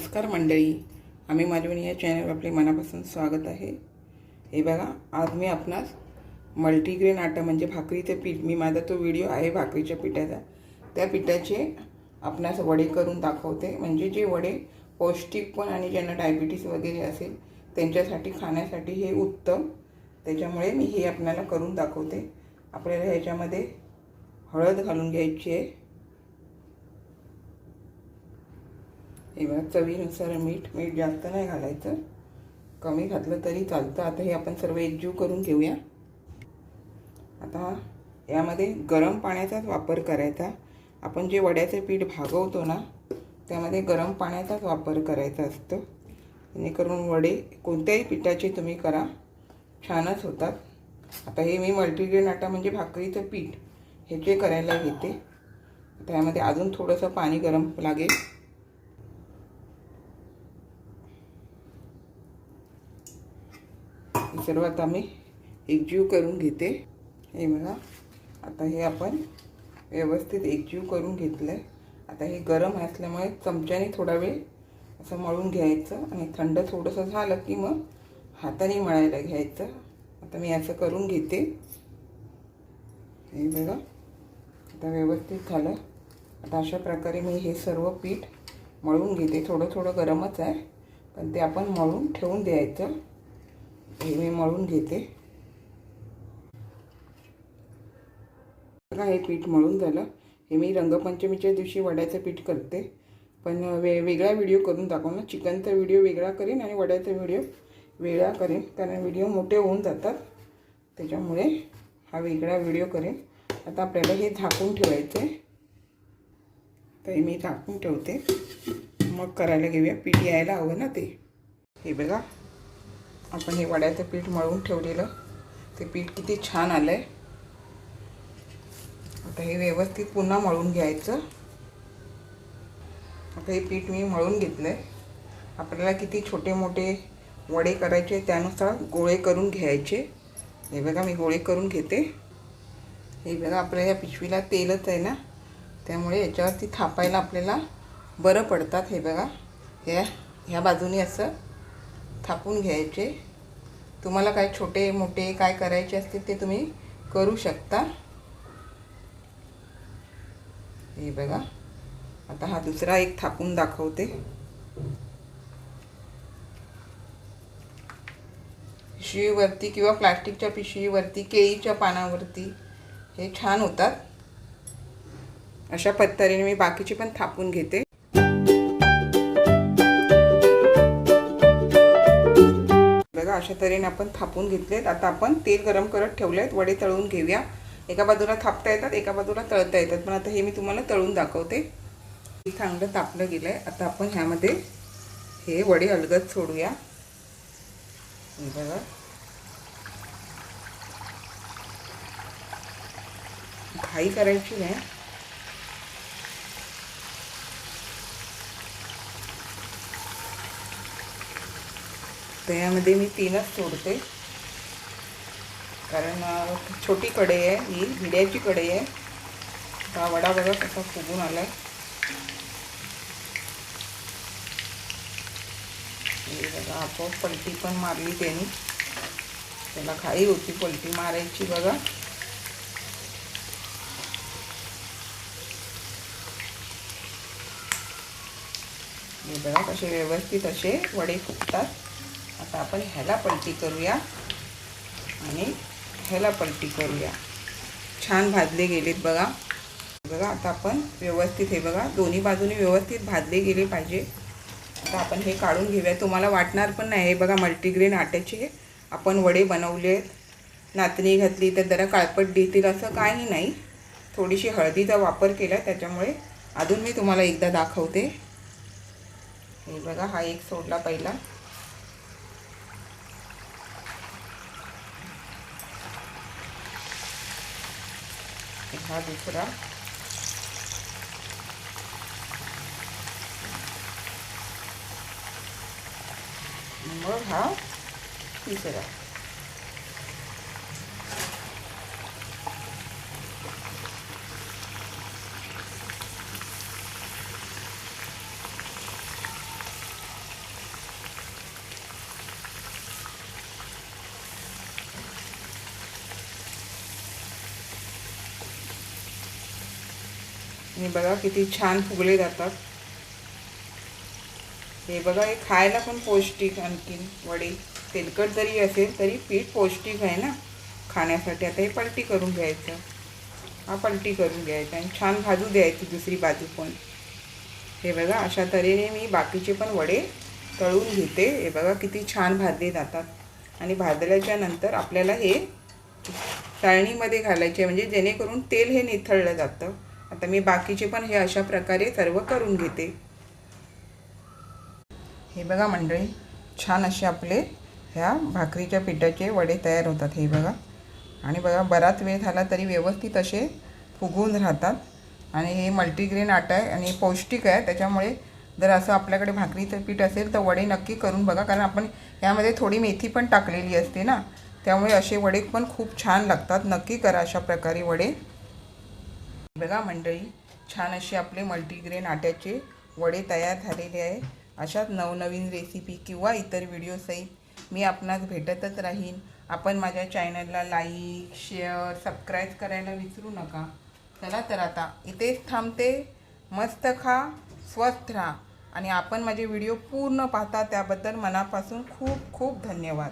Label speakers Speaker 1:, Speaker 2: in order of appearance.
Speaker 1: नमस्कार मंडळी. आम्ही मालवणी या चॅनलवर आपले मनापासून स्वागत आहे. हे बघा आज मी आपणास मल्टीग्रेन आटा म्हणजे भाकरीचं पीठ मी माझा तो व्हिडिओ आहे भाकरीच्या पिठाचा. त्या पिठाचे आपणास वडे करून दाखवते. म्हणजे जे वडे पौष्टिक पण आणि ज्यांना डायबिटीस वगैरे असेल त्यांच्यासाठी खाण्यासाठी हे उत्तम. त्याच्यामुळे मी हे आपल्याला करून दाखवते. आपल्याला ह्याच्यामध्ये हळद घालून घ्यायची आहे. हे बघा चवीनुसार मीठ मीठ जास्त नाही घालायचं. कमी घातलं तरी चालतं. आता हे आपण सर्व एकजीव करून घेऊया. आता यामध्ये गरम पाण्याचाच वापर करायचा. आपण जे वड्याचे पीठ भागवतो ना त्यामध्ये गरम पाण्याचाच वापर करायचा असतो. जेणेकरून वडे कोणत्याही पिठाचे तुम्ही करा. छानच होतात. आता हे मी मल्टीग्रेन आटा म्हणजे भाकरीचं पीठ हे जे करायला घेते त्यामध्ये अजून थोडंसं पाणी गरम लागेल. सर्व आता मी एकजीव करून घेते. हे बघा. आता हे आपण व्यवस्थित एकजीव करून घेतलं आहे आता हे गरम असल्यामुळे चमच्याने थोडा वेळ असं मळून घ्यायचं आणि थंड थोडंसं झालं की मग हाताने मळायला घ्यायचं. आता मी असं करून घेते. हे बघा. आता व्यवस्थित झालं. आता अशा प्रकारे मी हे सर्व पीठ मळून घेते. थोडं थोडं गरमच आहे. पण ते आपण मळून ठेवून द्यायचं. हे मी मळून घेते. बघा हे पीठ मळून झालं. हे मी रंगपंचमीच्या दिवशी वड्याचं पीठ करते. पण वे वेगळा व्हिडिओ करून दाखव ना चिकनचा व्हिडिओ वेगळा करेन आणि वड्याचा व्हिडिओ वेगळा करेन. कारण व्हिडिओ मोठे होऊन जातात. त्याच्यामुळे हा वेगळा व्हिडिओ करेन. आता आपल्याला हे झाकून ठेवायचं आहे तर मी झाकून ठेवते. मग करायला घेऊया. पीठ यायला हवं ना ते. हे बघा. आपण हे वड्याचं पीठ मळून ठेवलेलं. ते पीठ किती छान आलं आहे आता हे व्यवस्थित पुन्हा मळून घ्यायचं. आता हे पीठ मी मळून घेतलं आहे आपल्याला किती छोटे मोठे वडे करायचे त्यानुसार गोळे करून घ्यायचे. हे बघा मी गोळे करून घेते. हे बघा आपल्या या पिशवीला तेलच आहे ना? त्यामुळे याच्यावरती थापायला आपल्याला बरं पडतात. हे बघा ह्या ह्या बाजूने असं थापून घ्यायचे. तुम्हाला काय छोटे मोठे काय करायचे असतील ते तुम्ही करू शकता. हे बघा. आता हा दुसरा एक थापून दाखवते. पिशवीवरती किंवा प्लास्टिकच्या पिशवीवरती केळीच्या पानावरती. हे छान होतात. अशा पद्धतीने मी बाकीचे पण थापून घेते. अशा तऱ्हेने आपण थापून घेतलेत. आता आपण तेल गरम करत ठेवले आहेत वडे तळून घेऊया. एका बाजूला थापता येतात एका बाजूला तळता येतात. पण आता हे मी तुम्हाला तळून दाखवते. चांगलं तापलं गेलं आहे आता आपण ह्यामध्ये हे वडे अलगद सोडूया. बघा. घाई करायची नाही. त्यामध्ये मी तीनच सोडते. कारण छोटी कढई आहे ही हिड्याची कढई आहे. हा वडा बघा कसा फुगून आला आहे बघा आपोआप पलटी पण मारली त्यांनी. त्याला घाई होती पलटी मारायची बघा. बघा कसे व्यवस्थित असे वडे फुगतात. आता आपण ह्याला पलटी करूया. आणि ह्याला पलटी करूया. छान भाजले गेलेत बघा. बघा आता आपण व्यवस्थित हे बघा दोन्ही बाजूने व्यवस्थित भाजले गेले पाहिजे. आता आपण हे काढून घेऊया. तुम्हाला वाटणार पण नाही हे बघा मल्टीग्रेन आट्याचे आपण वडे बनवले नाचणी घातली तर जरा काळपट देतील असं काही नाही. थोडीशी हळदीचा वापर केला त्याच्यामुळे अजून मी तुम्हाला एकदा दाखवते. हे बघा हा एक सोडला पहिला. हा दुसरा मग हा तिसरा आणि बघा किती छान फुगले जातात. हे बघा हे खायला पण पौष्टिक आणखीन वडे तेलकट जरी असेल तरी पीठ पौष्टिक आहे ना? खाण्यासाठी. आता हे पलटी करून घ्यायचं. हा पलटी करून घ्यायचा आणि छान भाजू द्यायची दुसरी बाजू पण. हे बघा अशा तऱ्हेने मी बाकीचे पण वडे तळून घेते. हे बघा किती छान भाजले जातात. आणि भाजल्याच्या नंतर आपल्याला हे चाळणीमध्ये घालायचे म्हणजे जेणेकरून तेल हे निथळलं जातं. आता मी बाकीचे पण हे अशा प्रकारे सर्व करून घेते. हे बघा मंडळी छान असे आपले ह्या भाकरीच्या पिठाचे वडे तयार होतात हे बघा. आणि बघा बराच वेळ झाला तरी व्यवस्थित असे फुगून राहतात. आणि हे मल्टीग्रेन आटा आहे आणि पौष्टिक आहे त्याच्यामुळे जर असं आपल्याकडे भाकरीचं पीठ असेल तर वडे नक्की करून बघा कारण आपण यामध्ये थोडी मेथी पण टाकलेली असते ना त्यामुळे असे वडे पण खूप छान लागतात. नक्की करा अशा प्रकारे वडे. बघा मंडळी छान असे आपले मल्टीग्रेन आट्याचे वडे तयार झालेले आहे. अशाच नवनवीन रेसिपी किंवा इतर व्हिडिओसहित मी आपणास भेटतच राहीन. आपण माझ्या चॅनलला लाईक शेअर सबस्क्राईब करायला विसरू नका. चला तर आता इथेच थांबते. मस्त खा स्वस्थ राहा. आणि आपण माझे व्हिडिओ पूर्ण पाहता त्याबद्दल मनापासून खूप खूप धन्यवाद.